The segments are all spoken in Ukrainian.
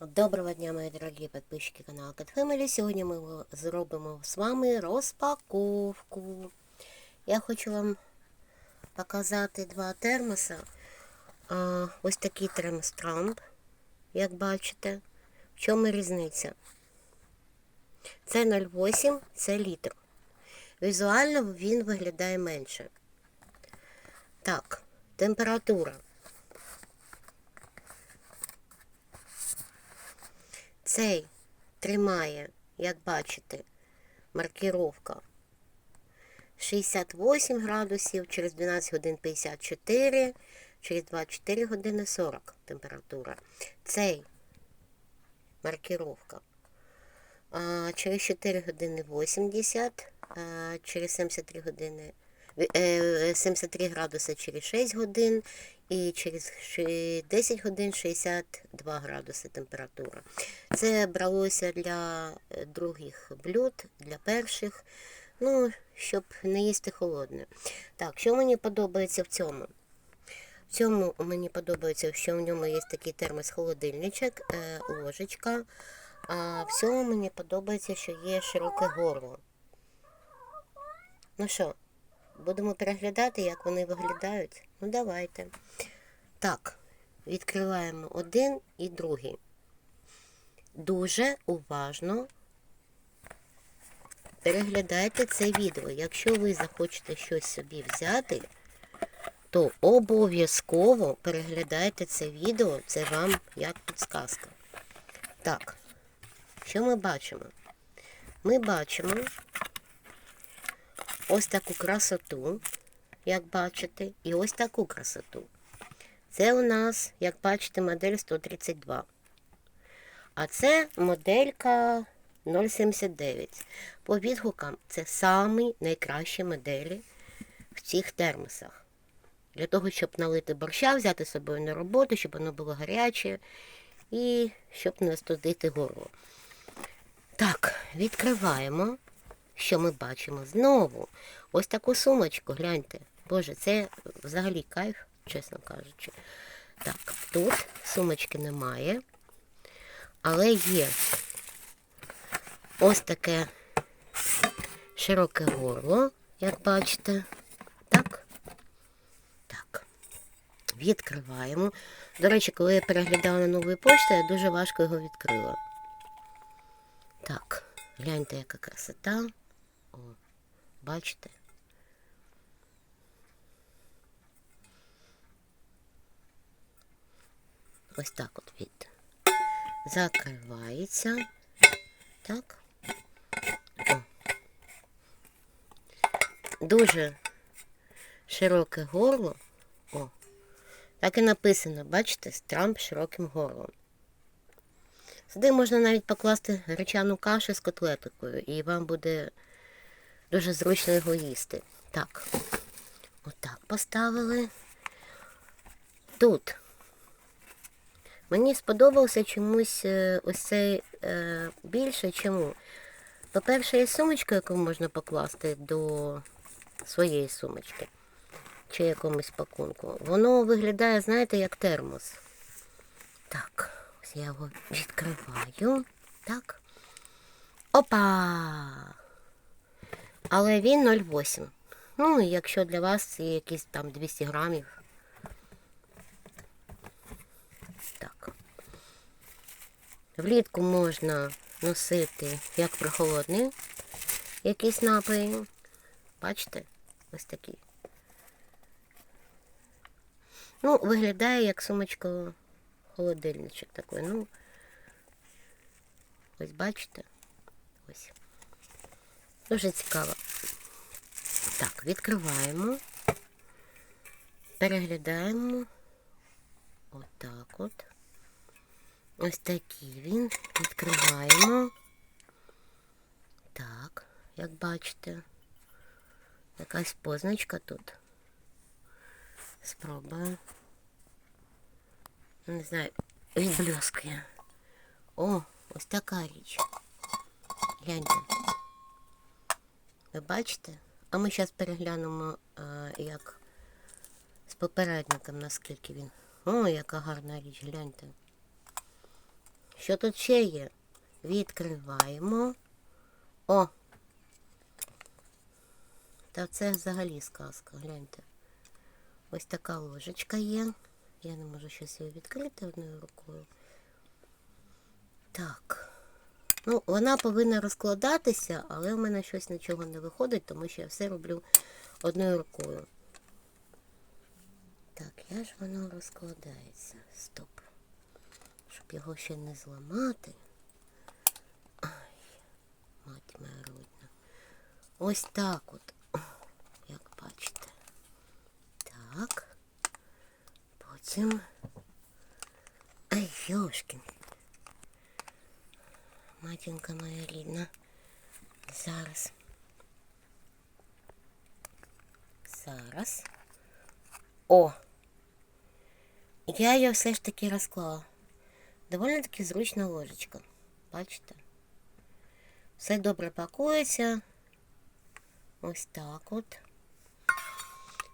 Доброго дня, мої дорогі підписчики каналу Cat Family. Сьогодні ми зробимо з вами розпаковку. Я хочу вам показати два термоса. Ось такий термос Трамп, як бачите. В чому різниця? Це 0,8, це літр. Візуально він виглядає менше. Так, температура. Цей тримає, як бачите, маркіровка 68 градусів, через 12 годин 54, через 24 години 40 температура. Цей маркіровка через 4 години 80, а, через 73 години 73 градуси через 6 годин і через 10 годин 62 градуси температура. Це бралося для е, других блюд, для перших, ну, щоб не їсти холодне. Так, що мені подобається в цьому? В цьому мені подобається, що в ньому є такий термос-холодильничок, е, ложечка. А в цьому мені подобається, що є широке горло. Ну що, будемо переглядати, як вони виглядають? Ну, давайте. Так, відкриваємо один і другий. Дуже уважно переглядайте це відео. Якщо ви захочете щось собі взяти, то обов'язково переглядайте це відео, це вам як підсказка. Так, що ми бачимо? Ми бачимо ось таку красоту, як бачите, і ось таку красоту. Це у нас, як бачите, модель 132. А це моделька 079. По відгукам це самі найкращі моделі в цих термосах. Для того, щоб налити борща, взяти з собою на роботу, щоб воно було гаряче і щоб не остудити горло. Так, відкриваємо. Що ми бачимо? Знову ось таку сумочку, гляньте. Боже, це взагалі кайф, чесно кажучи. Так, тут сумочки немає, але є ось таке широке горло, як бачите. Так. Так. Відкриваємо. До речі, коли я переглядала нову пошту, я дуже важко його відкрила. Так, гляньте, яка красота. О, бачите? Ось так от від. Закривається. Так. О. Дуже широке горло. О. Так і написано, бачите, з Трамп широким горлом. Сюди можна навіть покласти гречану кашу з котлетикою, і вам буде дуже зручно його їсти. Так, отак поставили. Тут. Мені сподобався чомусь е, ось цей е, більше. Чому? По-перше, є сумочка, яку можна покласти до своєї сумочки чи якомусь пакунку. Воно виглядає, знаєте, як термос. Так, ось я його відкриваю. Так. Опа! Але він 0,8. Ну, якщо для вас це якісь там 200 грамів. Так. Влітку можна носити як прохолодний якісь напої. Бачите? Ось такий. Ну, виглядає як сумочка холодильничок такий. Ну, ось бачите? Ось. Дуже цікаво. Так, відкриваємо. Переглядаємо. Отак от. Ось такий він. Відкриваємо. Так, як бачите, якась позначка тут. Спробую. Не знаю, відблискує. О, ось така річ. Гляньте. Ви бачите? А ми зараз переглянемо, а, як з попередником, наскільки він. О, яка гарна річ, гляньте. Що тут ще є? Відкриваємо. О! Та це взагалі сказка, гляньте. Ось така ложечка є. Я не можу щось її відкрити одною рукою. Так. Ну, вона повинна розкладатися, але в мене щось нічого не виходить, тому що я все роблю одною рукою. Так, я ж воно розкладається. Стоп. Щоб його ще не зламати. Ай, мать моя родна. Ось так от. Як бачите. Так. Потім. Ай, йошкін. Матінка моя рідна. Зараз. Зараз. О! Я її все ж таки розклала. Доволі таки зручна ложечка. Бачите? Все добре пакується. Ось так от.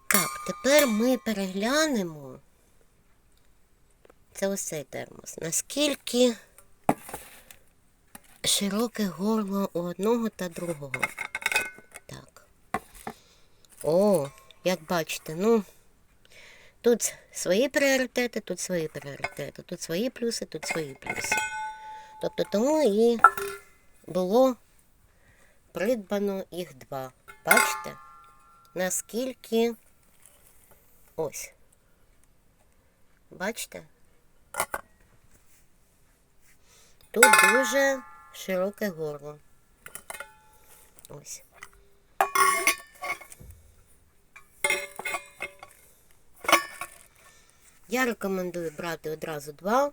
Так, тепер ми переглянемо. Це ось цей термос. Наскільки широке горло у одного та другого. Так. О, як бачите, ну, тут свої пріоритети, тут свої пріоритети, тут свої плюси, тут свої плюси. Тобто тому і було придбано їх два. Бачите, наскільки ось. Бачите? Тут дуже широке горло. Ось. Я рекомендую брати одразу два.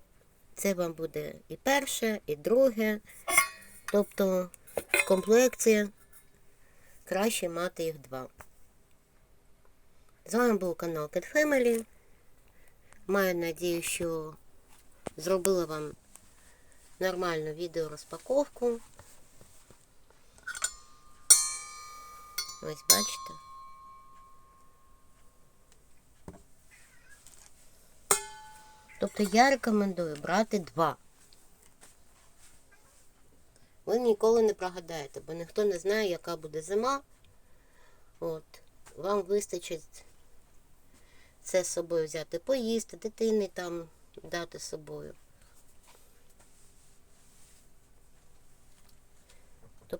Це вам буде і перше, і друге. Тобто в комплекції краще мати їх два. З вами був канал Cat Family. Маю надію, що зробила вам нормальну відеорозпаковку. Ось бачите. Тобто я рекомендую брати два. Ви ніколи не прогадаєте, бо ніхто не знає, яка буде зима. От. Вам вистачить це з собою взяти, поїсти, дитині там дати з собою.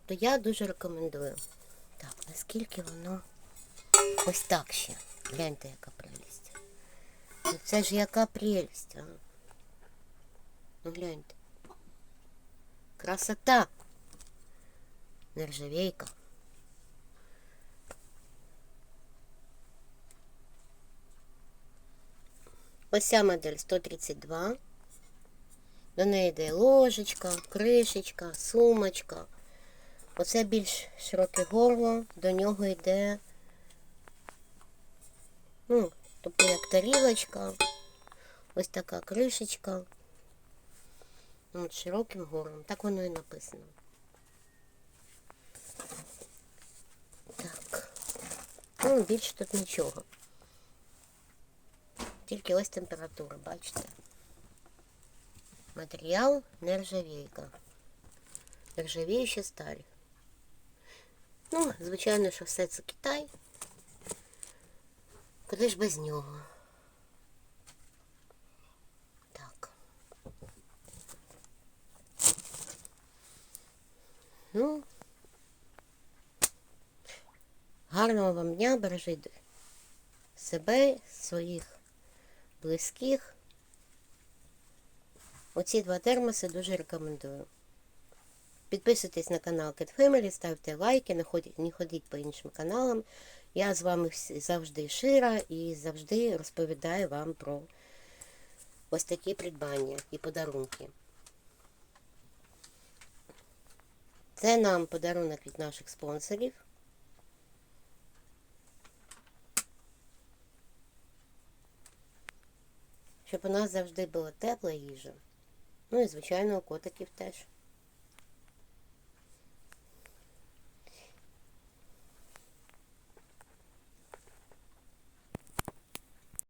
Тобто я дуже рекомендую. Так, наскільки воно ось так ще. Гляньте, яка прелість. Ну це ж яка прелість, а. Ну гляньте. Красота. Нержавейка. Ось ця модель 132. До неї йде ложечка, кришечка, сумочка. Оце більш широке горло, до нього йде, ну, тобто як тарілочка, ось така кришечка. От, широким горлом. Так воно і написано. Так. Ну, більше тут нічого. Тільки ось температура, бачите? Матеріал нержавійка. Нержавіюча сталь. Ну, звичайно, що все це Китай. Куди ж без нього? Так. Ну, гарного вам дня, бережіть себе, своїх близьких. Оці два термоси дуже рекомендую. Підписуйтесь на канал Cat Family, ставте лайки, не ходіть, не ходіть по іншим каналам. Я з вами завжди шира і завжди розповідаю вам про ось такі придбання і подарунки. Це нам подарунок від наших спонсорів. Щоб у нас завжди була тепла їжа. Ну і, звичайно, у котиків теж.